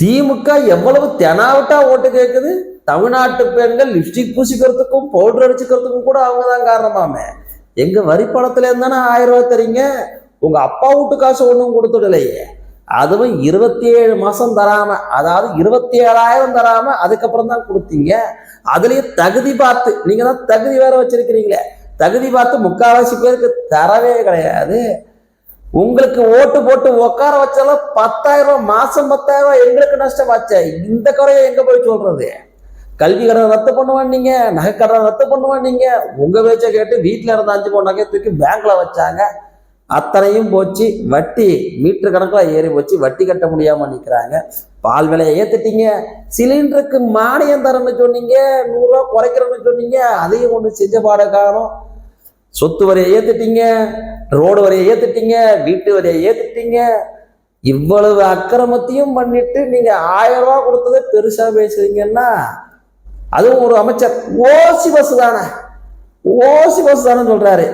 திமுக எவ்வளவு தெனாவட்டா ஓட்டு கேட்குது தமிழ்நாட்டு பெண்கள் லிப்ஸ்டிக் பூசிக்கிறதுக்கும் பவுடர் அடிச்சுக்கிறதுக்கும் கூட அவங்க தான் காரணமாமே. எங்க வரி பணத்துல இருந்தானே ஆயிரம் ரூபாய் தரீங்க. உங்க அப்பா வீட்டு காசு ஒன்றும் கொடுத்துடலையே. அதுவும் இருபத்தி ஏழு மாசம் தராம அதாவது இருபத்தி ஏழாயிரம் தராம அதுக்கப்புறம் தான் கொடுத்தீங்க. அதுலயே தகுதி பார்த்து நீங்க தான் தகுதி வேற வச்சிருக்கிறீங்களே. தகுதி பார்த்து முக்கால்வாசி பேருக்கு தரவே கிடையாது. உங்களுக்கு ஓட்டு போட்டு உட்கார வச்சாலும் பத்தாயிரம் ரூபாய் மாசம் பத்தாயிரம் ரூபாய் எங்களுக்கு நஷ்டம் ஆச்சே. இந்த குறைய எங்க போய் சொல்றது? கல்வி கடன் ரத்து பண்ணுவான் நீங்க நகை கடன் ரத்து பண்ணுவான் நீங்க. உங்க பேச்சை கேட்டு வீட்டுல இருந்த அஞ்சு பவுன் நகையை தூக்கி பேங்க்ல வச்சாங்க. அத்தனையும் போச்சு வட்டி மீட்டர் கணக்கில் ஏறி போச்சு வட்டி கட்ட முடியாம நிற்கிறாங்க பால் விலையை ஏத்துட்டீங்க. சிலிண்டருக்கு மானியம் தரேன்னு சொன்னீங்க நூறுரூவா குறைக்கிறேன்னு சொன்னீங்க. அதையும் ஒன்று செஞ்ச பாட காரணம் சொத்து வரையை ஏத்துட்டீங்க. ரோடு வரையை ஏத்துட்டீங்க வீட்டு வரையை ஏத்துட்டீங்க. இவ்வளவு அக்கிரமத்தையும் பண்ணிட்டு நீங்க ஆயிரம் ரூபா கொடுத்ததே பெருசா பேசுறீங்கன்னா அதுவும் ஒரு அமைச்சர் ஓசி பஸ் தானே ஓசி பஸ் தானே சொல்றாரு.